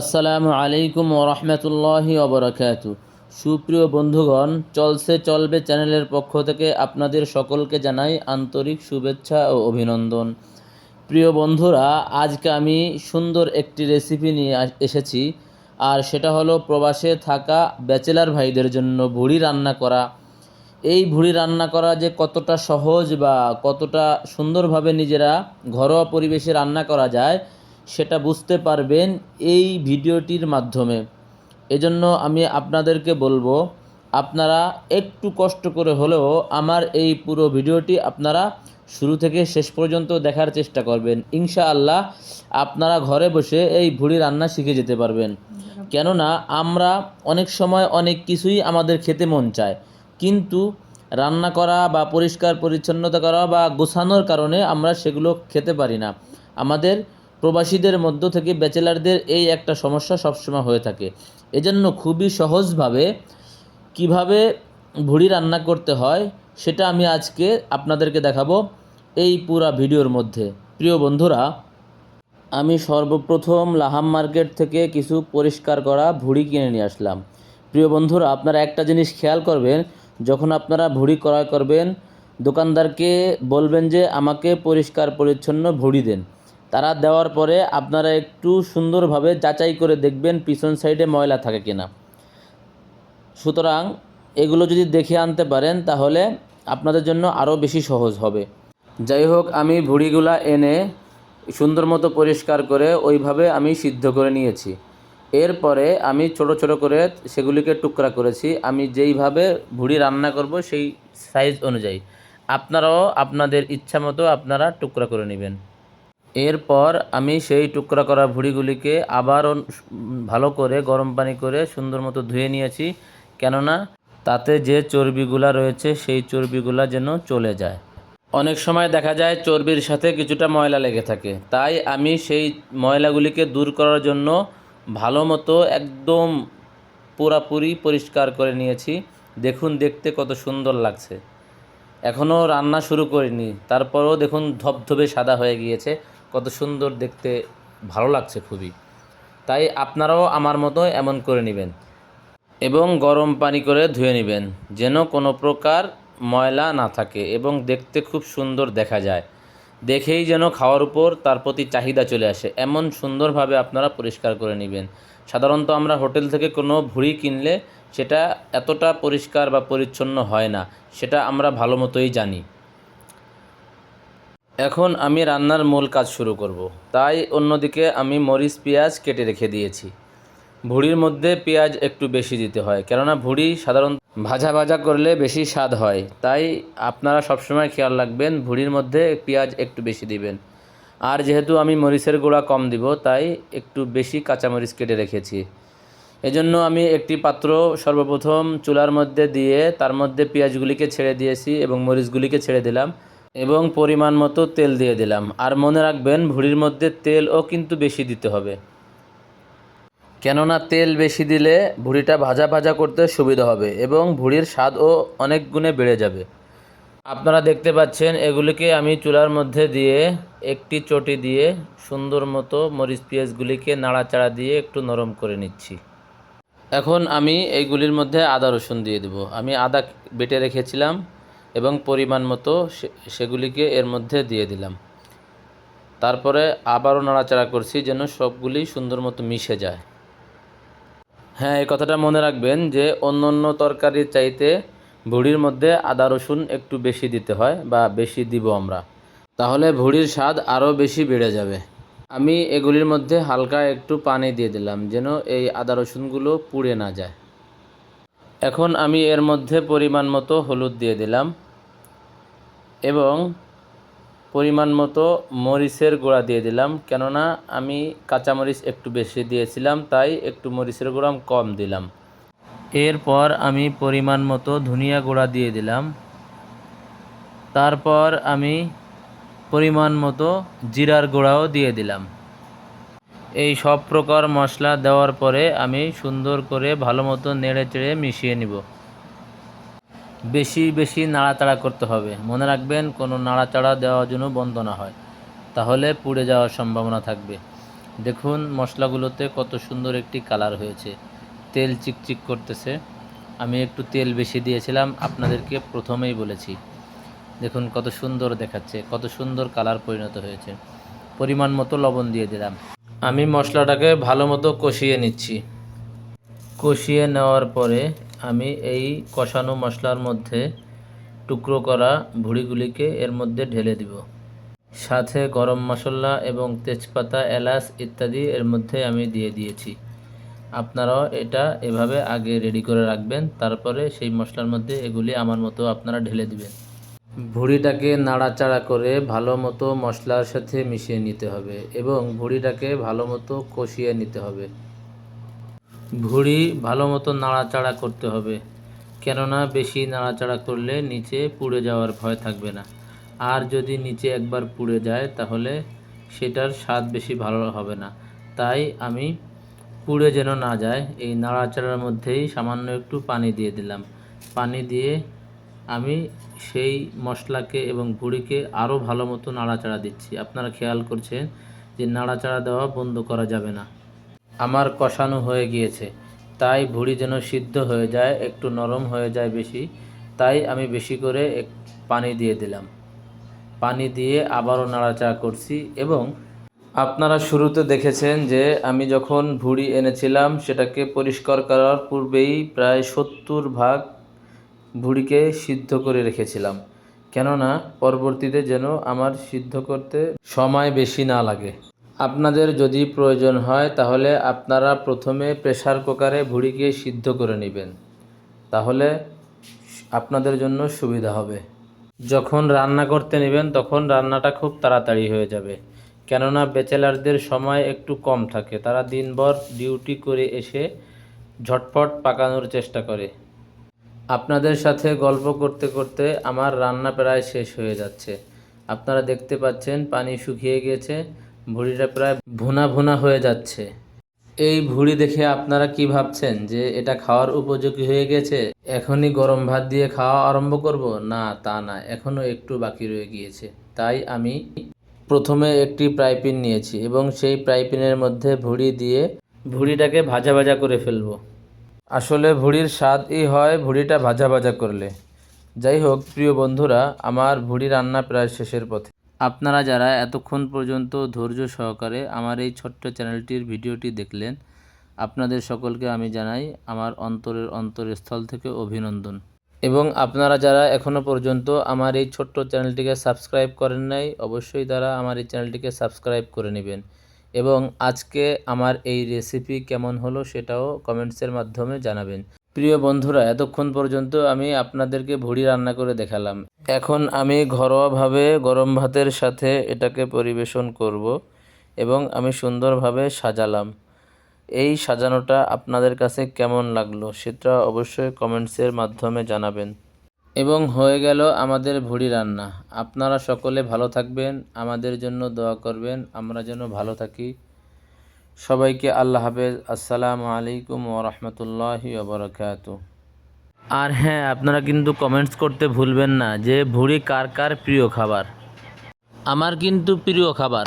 আসসালামু আলাইকুম ওরহমতুল্লাহি ওবরাকাতু সুপ্রিয় বন্ধুগণ, চলছে, চলবে চ্যানেলের পক্ষ থেকে আপনাদের সকলকে জানাই আন্তরিক শুভেচ্ছা ও অভিনন্দন। প্রিয় বন্ধুরা, আজকে আমি সুন্দর একটি রেসিপি নিয়ে এসেছি। আর সেটা হলো প্রবাসে থাকা ব্যাচেলার ভাইদের জন্য ভুড়ি রান্না করা। এই ভুড়ি রান্না করা যে কতটা সহজ বা কতটা সুন্দরভাবে নিজেরা ঘরোয়া পরিবেশে রান্না করা যায় সেটা বুঝতে পারবেন এই ভিডিওটির মাধ্যমে। এজন্য আমি আপনাদেরকে বলব, আপনারা একটু কষ্ট করে হলেও আমার এই পুরো ভিডিওটি আপনারা শুরু থেকে শেষ পর্যন্ত দেখার চেষ্টা করবেন। ইনশাআল্লাহ আপনারা ঘরে বসে এই ভুড়ি রান্না শিখে যেতে পারবেন। কেননা আমরা অনেক সময় অনেক কিছুই আমাদের খেতে মন চায়, কিন্তু রান্না করা বা পরিষ্কার পরিচ্ছন্নতা করা বা গোছানোর কারণে আমরা সেগুলো খেতে পারি না। আমাদের প্রবাসীদের মধ্য থেকে ব্যাচেলারদের এই একটা সমস্যা সবসময় হয়ে থাকে। এজন্য খুবই সহজভাবে কীভাবে ভুড়ি রান্না করতে হয় সেটা আমি আজকে আপনাদেরকে দেখাবো এই পুরা ভিডিওর মধ্যে। প্রিয় বন্ধুরা, আমি সর্বপ্রথম লাহাম মার্কেট থেকে কিছু পরিষ্কার করা ভুড়ি কিনে নিয়ে আসলাম। প্রিয় বন্ধুরা, আপনারা একটা জিনিস খেয়াল করবেন, যখন আপনারা ভুড়ি ক্রয় করবেন, দোকানদারকে বলবেন যে আমাকে পরিষ্কার পরিচ্ছন্ন ভুড়ি দেন। তারা দেওয়ার পরে আপনারা একটু সুন্দরভাবে যাচাই করে দেখবেন পিছন সাইডে ময়লা থাকে কিনা। সুতরাং এগুলো যদি দেখে আনতে পারেন, তাহলে আপনাদের জন্য আরও বেশি সহজ হবে। যাই হোক, আমি ভুড়িগুলা এনে সুন্দর মতো পরিষ্কার করে ওইভাবে আমি সিদ্ধ করে নিয়েছি। এরপরে আমি ছোট ছোট করে সেগুলিকে টুকরা করেছি। আমি যেইভাবে ভুড়ি রান্না করব সেই সাইজ অনুযায়ী। আপনারাও আপনাদের ইচ্ছা মতো আপনারা টুকরা করে নেবেন। এরপর আমি সেই টুকরা করা ভুড়িগুলিকে আবারও ভালো করে গরম পানি করে সুন্দর মতো ধুয়ে নিয়েছি। কেননা তাতে যে চর্বিগুলা রয়েছে, সেই চর্বিগুলা যেন চলে যায়। অনেক সময় দেখা যায় চর্বির সাথে কিছুটা ময়লা লেগে থাকে। তাই আমি সেই ময়লাগুলিকে দূর করার জন্য ভালো মতো একদম পুরাপুরি পরিষ্কার করে নিয়েছি। দেখুন দেখতে কত সুন্দর লাগছে। এখনও রান্না শুরু করিনি। তারপরেও দেখুন ধবধবে সাদা হয়ে গিয়েছে। কত সুন্দর দেখতে, ভালো লাগছে খুবই। তাই আপনারাও আমার মতো এমন করে নেবেন এবং গরম পানি করে ধুয়ে নেবেন, যেন কোনো প্রকার ময়লা না থাকে এবং দেখতে খুব সুন্দর দেখা যায়। দেখেই যেন খাওয়ার উপর তার প্রতি চাহিদা চলে আসে। এমন সুন্দরভাবে আপনারা পরিষ্কার করে নেবেন। সাধারণত আমরা হোটেল থেকে কোনো ভুড়ি কিনলে সেটা এতটা পরিষ্কার বা পরিচ্ছন্ন হয় না, সেটা আমরা ভালো মতোই জানি। এখন আমি রান্নার মূল কাজ শুরু করব। তাই অন্যদিকে আমি মরিচ, পেঁয়াজ কেটে রেখে দিয়েছি। ভুড়ির মধ্যে পেঁয়াজ একটু বেশি দিতে হয়, কেননা ভুড়ি সাধারণত ভাজা ভাজা করলে বেশি স্বাদ হয়। তাই আপনারা সবসময় খেয়াল রাখবেন, ভুড়ির মধ্যে পেঁয়াজ একটু বেশি দিবেন। আর যেহেতু আমি মরিচের গুঁড়া কম দিব, তাই একটু বেশি কাঁচামরিচ কেটে রেখেছি। এজন্য আমি একটি পাত্র সর্বপ্রথম চুলার মধ্যে দিয়ে, তার মধ্যে পেঁয়াজগুলিকে ছেড়ে দিয়েছি এবং মরিচগুলিকে ছেড়ে দিলাম। এবং পরিমাণ মতো তেল দিয়ে দিলাম। আর মনে রাখবেন, ভুড়ির মধ্যে তেলও কিন্তু বেশি দিতে হবে। কেননা তেল বেশি দিলে ভুড়িটা ভাজা ভাজা করতে সুবিধা হবে এবং ভুড়ির স্বাদও অনেক গুণে বেড়ে যাবে। আপনারা দেখতে পাচ্ছেন, এগুলিকে আমি চুলার মধ্যে দিয়ে একটি চটি দিয়ে সুন্দর মতো মরিচ পেঁয়াজগুলিকে নাড়াচাড়া দিয়ে একটু নরম করে নিচ্ছি। এখন আমি এইগুলির মধ্যে আদা রসুন দিয়ে দেব। আমি আদা বেটে রেখেছিলাম। এবং পরিমাণ মতো সেগুলিকে এর মধ্যে দিয়ে দিলাম। তারপরে আবারও নাড়াচাড়া করছি যেন সবগুলি সুন্দর মতো মিশে যায়। হ্যাঁ এই কথাটা মনে রাখবেন যে অন্য অন্য তরকারির চাইতে ভুড়ির মধ্যে আদা রসুন একটু বেশি দিতে হয় বা বেশি দিব আমরা। তাহলে ভুড়ির স্বাদ আরও বেশি বেড়ে যাবে। আমি এগুলির মধ্যে হালকা একটু পানি দিয়ে দিলাম যেন এই আদা রসুনগুলো পুড়ে না যায়। এখন আমি এর মধ্যে পরিমাণ মতো হলুদ দিয়ে দিলাম। এবং পরিমাণ মতো মরিচের গুঁড়া দিয়ে দিলাম। কেননা আমি কাঁচামরিচ একটু বেশি দিয়েছিলাম, তাই একটু মরিচের গুঁড়া কম দিলাম। এরপর আমি পরিমাণ মতো ধনিয়া গুঁড়া দিয়ে দিলাম। তারপর আমি পরিমাণ মতো জিরার গুঁড়াও দিয়ে দিলাম। এই সব প্রকার মশলা দেওয়ার পরে আমি সুন্দর করে ভালো মতো নেড়ে চেড়ে মিশিয়ে নিব। বেশি বেশি নাড়াচাড়া করতে হবে। মনে রাখবেন, কোনো নাড়াচাড়া দেওয়ার জন্য বন্ধ না হয়। তাহলে পুড়ে যাওয়ার সম্ভাবনা থাকবে। দেখুন, মশলাগুলোতে কত সুন্দর একটি কালার হয়েছে। তেল চিকচিক করতেছে। আমি একটু তেল বেশি দিয়েছিলাম, আপনাদেরকে প্রথমেই বলেছি। দেখুন, কত সুন্দর দেখাচ্ছে, কত সুন্দর কালার পরিণত হয়েছে। পরিমাণ মতো লবণ দিয়ে দিলাম। আমি মশলাটাকে ভালো মতো কষিয়ে নিচ্ছি। কষিয়ে নেওয়ার পরে আমি এই কষানো মশলার মধ্যে টুকরো করা ভুড়িগুলিকে এর মধ্যে ঢেলে দিব। সাথে গরম মশলা এবং তেজপাতা, এলাচ ইত্যাদি এর মধ্যে আমি দিয়ে দিয়েছি। আপনারাও এটা এভাবে আগে রেডি করে রাখবেন, তারপরে সেই মশলার মধ্যে এগুলি আমার মতো আপনারা ঢেলে দিবেন। ভুড়িটাকে নাড়াচাড়া করে ভালো মতো মশলার সাথে মিশিয়ে নিতে হবে এবং ভুড়িটাকে ভালো মতো কষিয়ে নিতে হবে। ভুড়ি ভালো মতো নাড়াচাড়া করতে হবে। কেননা বেশি নাড়াচাড়া করলে নিচে পুড়ে যাওয়ার ভয় থাকবে না। আর যদি নিচে একবার পুড়ে যায়, তাহলে সেটার স্বাদ বেশি ভালো হবে না। তাই আমি পুড়ে যেন না যায়, এই নাড়াচাড়ার মধ্যেই সামান্য একটু পানি দিয়ে দিলাম। পানি দিয়ে আমি সেই মশলাকে এবং ভুড়িকে আরও ভালো মতো নাড়াচাড়া দিচ্ছি। আপনারা খেয়াল করছেন যে নাড়াচাড়া দেওয়া বন্ধ করা যাবে না। আমার কষানো হয়ে গিয়েছে। তাই ভুড়ি যেন সিদ্ধ হয়ে যায়, একটু নরম হয়ে যায় বেশি, তাই আমি বেশি করে এক পানি দিয়ে দিলাম। পানি দিয়ে আবারও নাড়াচাড়া করছি এবং আপনারা শুরুতে দেখেছেন যে আমি যখন ভুড়ি এনেছিলাম, সেটাকে পরিষ্কার করার পূর্বেই প্রায় সত্তর ভাগ ভুড়িকে সিদ্ধ করে রেখেছিলাম। কেননা, পরবর্তীতে যেন আমার সিদ্ধ করতে সময় বেশি না লাগে। আপনাদের যদি প্রয়োজন হয়, তাহলে আপনারা প্রথমে প্রেসার কুকারে ভুড়িকে সিদ্ধ করে নেবেন। তাহলে আপনাদের জন্য সুবিধা হবে। যখন রান্না করতে নেবেন, তখন রান্নাটা খুব তাড়াতাড়ি হয়ে যাবে। কেননা ব্যাচেলারদের সময় একটু কম থাকে। তারা দিনভর ডিউটি করে এসে ঝটপট পাকানোর চেষ্টা করে। আপনাদের সাথে গল্প করতে করতে আমার রান্না প্রায় শেষ হয়ে যাচ্ছে। আপনারা দেখতে পাচ্ছেন পানি শুকিয়ে গিয়েছে ভুড়িটা প্রায় ভুনা ভুনা হয়ে যাচ্ছে। এই ভুড়ি দেখে আপনারা কি ভাবছেন যে এটা খাওয়ার উপযোগী হয়ে গেছে? এখনই গরম ভাত দিয়ে খাওয়া আরম্ভ করব? না, তা না এখনও একটু বাকি রয়ে গিয়েছে। তাই আমি প্রথমে একটি প্রাইপিন নিয়েছি এবং সেই প্রাইপিনের মধ্যে ভুড়ি দিয়ে ভুড়িটাকে ভাজা ভাজা করে ফেলব। আসলে ভুড়ির স্বাদই হয় ভুড়িটা ভাজা ভাজা করলে। যাই হোক, প্রিয় বন্ধুরা, আমার ভুড়ি রান্না প্রায় শেষের পথে। আপনারা যারা এতক্ষণ পর্যন্ত ধৈর্য সহকারে আমার এই ছোট্ট চ্যানেলটির ভিডিওটি দেখলেন, আপনাদের সকলকে আমি জানাই আমার অন্তরের অন্তরস্থল থেকে অভিনন্দন। এবং আপনারা যারা এখনও পর্যন্ত আমার এই ছোট্ট চ্যানেলটিকে সাবস্ক্রাইব করেন নাই, অবশ্যই তারা আমার এই চ্যানেলটিকে সাবস্ক্রাইব করে নেবেন। এবং আজকে আমার এই রেসিপি কেমন হলো সেটাও কমেন্টসের মাধ্যমে জানাবেন। প্রিয় বন্ধুরা, এতক্ষণ পর্যন্ত আমি আপনাদেরকে ভুড়ি রান্না করে দেখালাম। এখন আমি ঘরোয়াভাবে গরম ভাতের সাথে এটাকে পরিবেশন করব এবং আমি সুন্দরভাবে সাজালাম। এই সাজানোটা আপনাদের কাছে কেমন লাগল সেটা অবশ্যই কমেন্টসের মাধ্যমে জানাবেন। এবং হয়ে গেল আমাদের ভুড়ি রান্না। আপনারা সকলে ভালো থাকবেন, আমাদের জন্য দোয়া করবেন, আমরা যেন ভালো থাকি। সবাইকে আল্লাহ হাফেজ। আসসালামু আলাইকুম ওরহমতুল্লাহি ওবরাকাত আর হ্যাঁ আপনারা কিন্তু কমেন্টস করতে ভুলবেন না যে ভুড়ি কার কার প্রিয় খাবার? আমার কিন্তু প্রিয় খাবার।